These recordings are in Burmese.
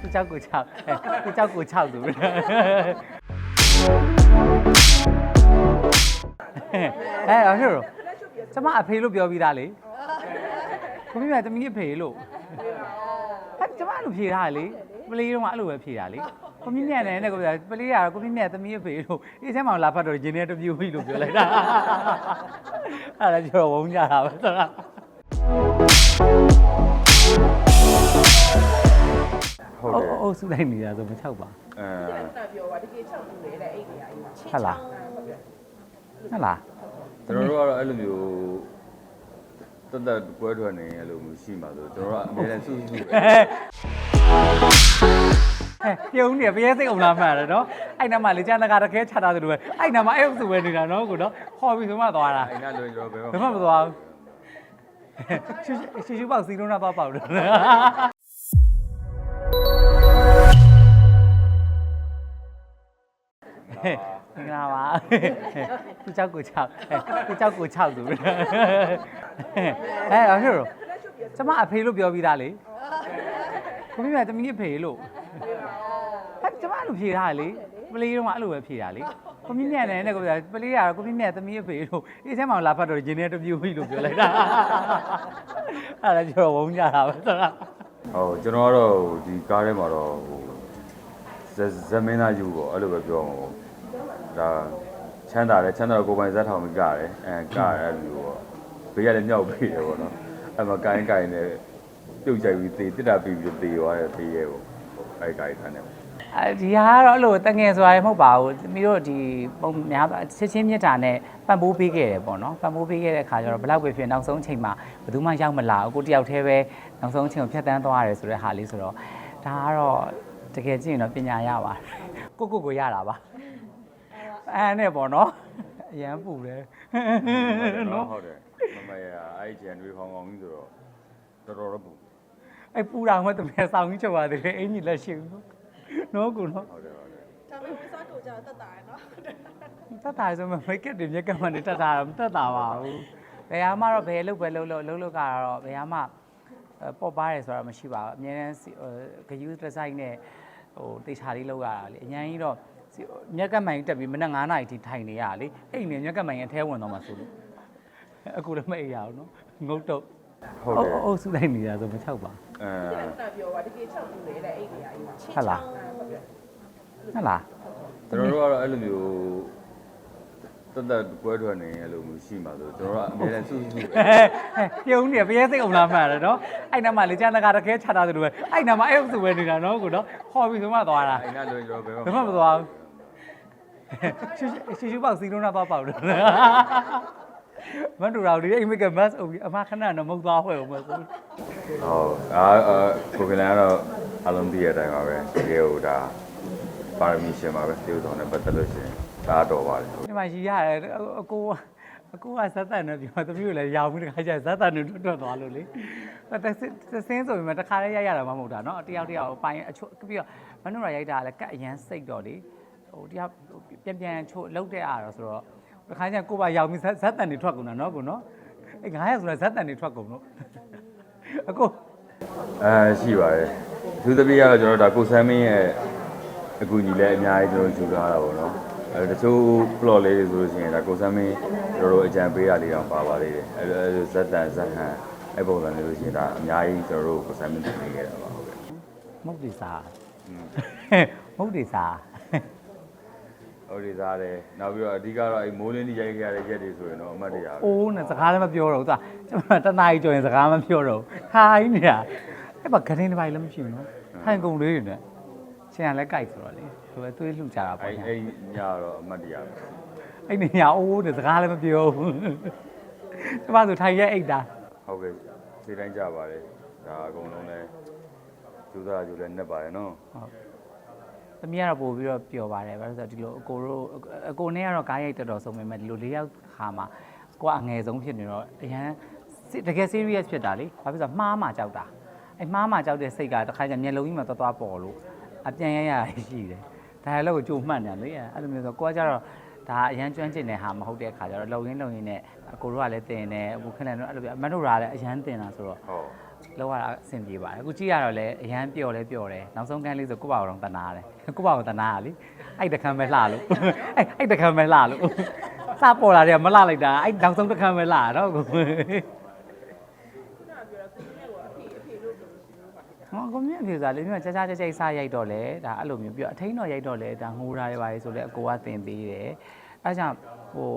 သူเจ้าကို6သူเจ้าကို6သူအဲအဲ့ဟိုကျမအဖေလို့ပြောပြီးသားလေကိုမိမတမီးအဖေလို့ဟာကျမအဲ့လိုဖြေထားတယ်လေပလေးတော့အဲ့လိုပဲဖြေတာလေကိုမိမြတ်နဲ့နဲ့ကိုပြောပလေးကတော့ကိုမိမြတ်တမီးအဖေလို့အေးထဲမှာလာဖတ်တော့ဂျင်းနဲ့တပြူပြီလို့ပြောလိုက်တာအဲ့ဒါကျော်ဝုန်းကြတာပဲဆိုတော့ ဟုတ်တယ် အုပ်စုလိုက်နေတာဆိုမချောက်ပါအဲတာပြောပါတကယ်ချောက်ဘူးလေတဲ့အိတ်တွေကအိမ်မှာဟုတ်လားဟုတ်လားကျွန်တော်တို့ကတော့အဲ့လိုမျိုးတက်တက်ကွဲထွက်နေအဲ့လိုမျိုးရှိမှာဆိုကျွန်တော်တို့ကအများနဲ့စုစုပဲဟဲ့ပြုံးနေဘရဲစိတ်အောင်လာမှန်တယ်နော်အဲ့နားမှာလေကြာနကတခဲချတာတယ်လို့ပဲအဲ့နားမှာအဲ့အုပ်စုပဲနေတာနော်ကိုနော်ဟောပြီးဆိုမှသွားတာအဲ့နာလို့ကျွန်တော်ဘယ်ဘယ်မှမသွားဘူးရှူရှူရှူပေါက်စီလုံးနာသွားပေါက်တယ် ပါသူเจ้าကို6သူเจ้าကို6သူအဲအဲ့ဟိုကျမအဖေလို့ပြောပြီးသားလေကိုမိမတမီးအဖေလို့ဟာကျမအဲ့လိုဖြေထားတယ်လေပလေးတော့အဲ့လိုပဲဖြေတာလေကိုမိမြတ်နဲ့နဲ့ကိုပြောပလေးကတော့ကိုမိမြတ်တမီးအဖေလို့အေးထဲမှာလာဖတ်တော့ဂျင်းနဲ့တပြူပြီလို့ပြောလိုက်တာအဲ့ဒါကျော်ဝုန်းကြတာပဲဆိုတော့ ဟုတ်ကျွန်တော်ကတော့ဒီကားထဲမှာတော့ဟိုဇဇမင်းသားယူပေါ့အဲ့လိုပဲပြောမှာပေါ့ ဒါချမ်းသာတယ်ချမ်းသာတော့ကိုယ်ပိုင်ဇက်ထောင်ပြီးကရတယ်အဲကရအဲ့လိုပေါ့ဘေးကလည်းမြောက်ပြီးတယ်ပေါ့နော်အဲ့မှာကိုင်းကိုင်းနဲ့ပြုတ်ကြိုက်ပြီးသေတစ်တာပြီးပြီးသေသွားတယ်သေရဲပေါ့အဲ့ကိုင်းထားနေပေါ့အဲဒီဟာကတော့အဲ့လိုတငယ်ဆိုတာမဟုတ်ပါဘူးသမီးတို့ဒီပုံများချစ်ချင်းမြတ်တာနဲ့ပံ့ပိုးပေးခဲ့တယ်ပေါ့နော်ပံ့ပိုးပေးခဲ့တဲ့ခါကျတော့ဘလောက်ပဲဖြစ်နောက်ဆုံးအချိန်မှာဘယ်သူမှရောက်မလာဘူးကိုတယောက်တည်းပဲနောက်ဆုံးအချိန်ကိုဖြတ်တန်းသွားရတယ်ဆိုတဲ့ဟာလေးဆိုတော့ဒါကတော့တကယ်ကြည့်ရင်တော့ပညာရပါတယ်ကိုကိုကိုရတာပါ အဲနဲ့ပေါ့နော်အရန်ပူတယ်နော်ဟုတ်တယ်မမရအဲ့ဂျန်တွေဟောင်းဟောင်းကြီးဆိုတော့တော်တော်တော့ပူအဲ့ပူတာမှတမန်ဆောင်ကြီးချုပ်ပါတယ်လေအင်ကြီးလက်ရှိဘူးနော်ကိုနော်ဟုတ်တယ်ဟုတ်တယ်ဒါပေမဲ့စားတော့ကြတော့တတ်တာရယ်နော်တတ်တာဆိုမှမိတ်ကပ်တွေမြက်ကပ်မှနေတတ်တာတော့မတတ်တာပါဘူးဘယ်ဟာမှတော့ဘယ်လုတ်ပဲလုတ်လို့လုတ်လို့ကတော့ဘယ်ဟာမှအဲ့ပေါ့ပါတယ်ဆိုတာမရှိပါဘူးအများနဲ့ဂယူးတစ်ဆိုင်နဲ့ဟိုတေချာလေးလောက်ရတာလေအញ្ញကြီးတော့စီ မြက်ကပ်မိုင်တက်ပြီးမနက်9နာရီထိထိုင်နေရတာလေအဲ့နေမြက်ကပ်မိုင်အထဲဝင်တော့မှဆိုလို့အခုလည်းမအိပ်ရအောင်နော်ငုတ်တော့ဟုတ်တယ်အုပ်စုလိုက်နေတာဆိုမချောက်ပါအဲတာပြောပါတကယ်ချောက်ဘူးလေတဲ့အိတ်တွေကအိမ်မှာဟုတ်လားဟုတ်လားကျွန်တော်တို့ကတော့အဲ့လိုမျိုးတက်တက်ကွဲထွက်နေအဲ့လိုမျိုးရှိမှာဆိုကျွန်တော်တို့ကအများနဲ့စုစုပဲဟဲ့ပြုံးနေဘရဲစိတ်အောင်လာမှန်တယ်နော်အဲ့နားမှာလေကြာနကတခဲချတာတယ်လို့ပဲအဲ့နားမှာအဲ့အုပ်စုပဲနေတာနော်ကိုနော်ဟောပြီးဆိုမှသွားတာအဲ့နာလို့ကျွန်တော်ဘယ်ဘယ်မှမသွားဘူး ရှူရှူရှူပေါက်စီလုံးနာသွားပေါက်တယ်မတူတော့ဒီအိမ်မကမတ်အုပ်အမခဏတော့မဟုတ်သွားဖွဲ့အောင်မဆို ဟုတ်အာအာကိုကလန်ကတော့အလုံးတည့်ရတဲ့အတိုင်းပါပဲတကယ်ဟိုဒါပါရမီရှင်ပါပဲတေုတော်နဲ့ပတ်သက်လို့ရှိရင်ဒါတော့ပါတယ် ဒီမှာရီရတယ်အကိုအကိုကဇက်တန်နဲ့ပြောသမီးကိုလည်းရောင်ပြီးတခါကျဇက်တန်နဲ့တွတ်တွတ်သွားလို့လေတဆင်းဆိုရင်မတခါလေးရိုက်ရတာမှမဟုတ်တာเนาะတယောက်တယောက်အပိုင်းအချို့ပြီးတော့မနှုတ်ရရိုက်တာလည်းကတ်အရန်စိတ်တော့လေ ဟိုတရားပြန်ပြန်ချိုးလောက်တဲ့အားတော့ဆိုတော့တစ်ခါကျကိုပါရောက်ပြီးဇက်တန်တွေထွက်ကုန်တာနော်ကိုနော်အဲ900ဆိုတာဇက်တန်တွေထွက်ကုန်တော့အကိုအဲရှိပါတယ်သူတပည့်ကတော့ကျွန်တော်ဒါကိုဆမ်းမင်းရဲ့အကူအညီလည်းအများကြီးကျွန်တော်ယူထားတာပေါ့နော်အဲတချို့ plot လေးတွေဆိုလို့ရှိရင်ဒါကိုဆမ်းမင်းတို့တို့အကြံပေးတာလေးတော့ပါပါသေးတယ်အဲလိုဇက်တန်ဇက်ဟန်အဲ့ပုံစံလေးလို့ရှိရင်ဒါအများကြီးကျွန်တော်တို့ကိုဆမ်းမင်းတင်ပေးခဲ့တာပါဟုတ်ကဲ့မဟုတ်ဒီစာမဟုတ်ဒီစာ ဟုတ်ဒီသားတယ်နောက်ပြီးတော့အဓိကတော့အဲ့မိုးလင်းကြီးရိုက်ခဲ့ရတဲ့ရက်တွေဆိုရင်တော့အမှတ်တရပဲအိုးနဲ့စကားလည်းမပြောတော့ဘူးသူကကျွန်မတနားကြီးကြော်ရင်စကားမပြောတော့ဘူးဟာကြီးနေတာအဲ့မှာဂရင်းတစ်ပိုင်းလည်းမရှိဘူးနော်ထိုင်ကုန်လေးတွေနဲ့ရှင်ကလည်းကြိုက်ဆိုတော့လေသူပဲသွေးလှူကြတာပေါ့အဲ့ညာအဲ့ညတော့အမှတ်တရပဲအဲ့နေညာအိုးနဲ့စကားလည်းမပြောဘူးကျွန်မဆိုထိုင်ရက်အိတ်တာဟုတ်ကဲ့စိတ်တိုင်းကြပါတယ်ဒါအကုန်လုံးလဲကျူသားကျူလဲနှက်ပါတယ်နော်ဟုတ် သမီးကတော့ပို့ပြီးတော့ပျော်ပါတယ်ဘာလို့လဲဆိုတော့ဒီလိုအကိုတို့အကိုနဲ့ကတော့ကားရိုက်တော်တော်ဆုံးပေမဲ့ဒီလိုလေးယောက်ခါမှာကိုကအငယ်ဆုံးဖြစ်နေတော့အရန်တကယ် serious ဖြစ်တာလေဘာဖြစ်လို့မှားမှကြောက်တာအဲ့မှားမှကြောက်တဲ့စိတ်ကတစ်ခါကျမျက်လုံးကြီးမှာသွားသွားပေါ်လို့အပြန်ရရရှိတယ်ဒါလည်းကိုကြိုမှတ်နေလေအဲ့လိုမျိုးဆိုကိုကကြတော့ဒါအရန်ကျွမ်းကျင်တဲ့ဟာမဟုတ်တဲ့အခါကျတော့လုံရင်းလုံရင်းနဲ့အကိုတို့ကလည်းတင်တယ်အခုခဏတော့အဲ့လိုပြမတို့ကလည်းအရန်တင်တာဆိုတော့ဟုတ် လောက်ရတာအဆင်ပြေပါတယ်အခုကြည့်ရတော့လေအရန်ပျော်လဲပျော်တယ်နောက်ဆုံးကန်းလေးဆိုကိုယ့်ဘာကိုတော့တနာရတယ်ကိုယ့်ဘာကိုတနာရလေအဲ့တခမ်းပဲလှလို့အဲ့အဲ့တခမ်းပဲလှလို့စပေါ်လာတယ်မလှလိုက်တာအဲ့နောက်ဆုံးတခမ်းပဲလှတော့ကိုခုနကပြောတော့ကိုကြီးကအဖေအဖေလို့ပြောလို့ရှိလို့ပါခင်ဗျာဟောကိုမြင့်အဖေဆိုတာလေမြင့်ကြာကြာကြိတ်ကြိတ်စားရိုက်တော့လေဒါအဲ့လိုမျိုးပြီးတော့အထိန်တော့ရိုက်တော့လေဒါငိုတာတွေပါလေဆိုလေအကိုကသင်ပေးတယ်အဲကြောင့်ဟို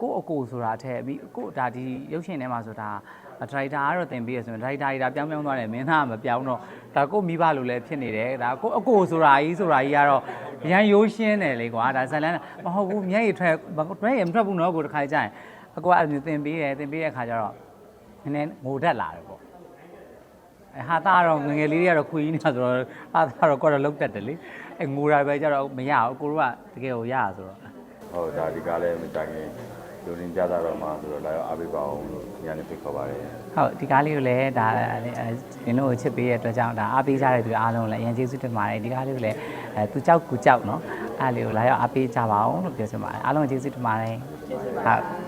ကိုအကိုဆိုတာအထက်ပြီးကိုဒါဒီရုပ်ရှင်ထဲမှာဆိုတာ ဒရိုက်တာကတော့သင်ပေးရဆိုရင်ဒရိုက်တာကြီးဒါပြောင်းပြောင်းသွားတယ်မင်းသားကမပြောင်းတော့ဒါကိုမိဘလိုလည်းဖြစ်နေတယ်ဒါကိုအကိုဆိုတာကြီးဆိုတာကြီးကတော့ရန်ရိုးရှင်းတယ်လေကွာဒါဇလန်မဟုတ်ဘူးမျက်ရည်ထွက်မျက်ရည်မထွက်ဘူးနော်ကိုတစ်ခါကြရင်အကိုကအဲ့လိုမျိုးသင်ပေးတယ်သင်ပေးတဲ့အခါကျတော့နည်းနည်းငိုတတ်လာတယ်ပေါ့အဲဟာသားတော့ငယ်ငယ်လေးတွေကတော့ခွေးကြီးနေတာဆိုတော့ဟာသားတော့ကိုယ်တော့လုံးတက်တယ်လေအဲငိုတာပဲကြတော့မရဘူးကိုတို့ကတကယ်ကိုရတာဆိုတော့ဟုတ်ဒါဒီကားလည်းမကြခင် လူရင်းကြတာတော့မှဆိုတော့လာရောက်အားပေးပါအောင်လို့ညနေဖိတ်ခေါ်ပါတယ်ဟုတ်ဒီကားလေးကိုလည်းဒါဒီလိုကိုချစ်ပေးရတဲ့အတွက်ကြောင့်ဒါအားပေးကြတဲ့သူအားလုံးလည်းအရင်ကျေးဇူးတင်ပါတယ်ဒီကားလေးကိုလည်းအဲသူကြောက်ကူကြောက်နော်အားလေးကိုလာရောက်အားပေးကြပါအောင်လို့ပြောချင်ပါတယ်အားလုံးကျေးဇူးတင်ပါတယ်ဟုတ်